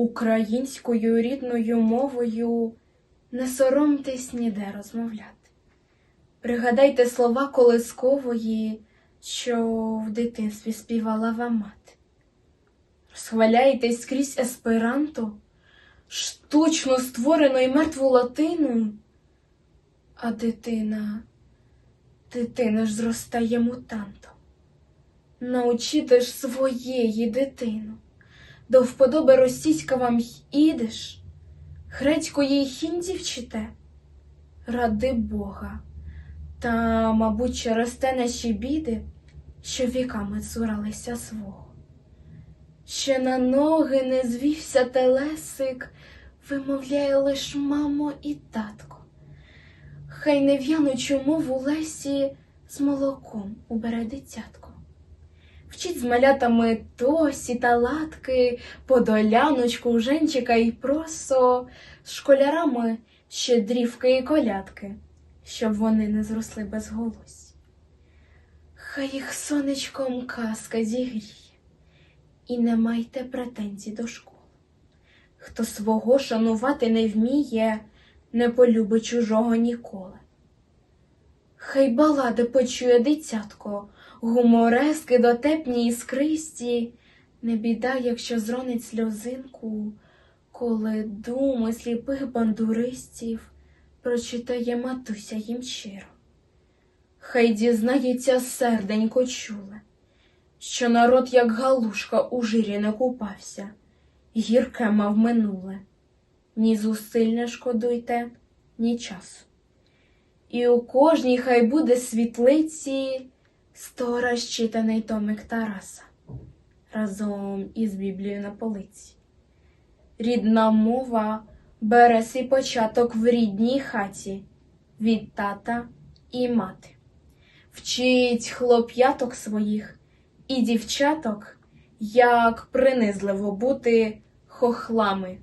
Українською рідною мовою не соромтесь ніде розмовляти. Пригадайте слова колискової, що в дитинстві співала вам мати. Схваляєтесь скрізь есперанто, штучно створену і мертву латину, а дитина, дитина ж зростає мутантом. Научите ж своєї дитину, до вподоби російська вам ідеш, грецької хінді вчите, ради Бога. Та, мабуть, через те наші біди, що віками цуралися свого. Ще на ноги не звівся телесик, вимовляє лиш мамо і татко. Хай нев'янучу мову Лесі з молоком убере дитятко. Вчить з малятами тосі та латки, подоляночку, женчика і просо, з школярами щедрівки і колядки, щоб вони не зросли без голосі. Хай їх сонечком казка зігріє, і не майте претензій до школи. Хто свого шанувати не вміє, не полюбить чужого ніколи. Хай балади почує дитятко, гуморески дотепні і скристі, не біда, якщо зронить сльозинку, коли думи сліпих бандуристів прочитає матуся їм щиро. Хай дізнається серденько чуле, що народ, як галушка, у жирі не купався, гірке мав минуле. Ні зусиль не шкодуйте, ні часу. І у кожній хай буде світлиці сто раз читаний томик Тараса разом із Біблією на полиці. Рідна мова бере свій початок в рідній хаті від тата і мати. Вчить хлоп'яток своїх і дівчаток, як принизливо бути хохлами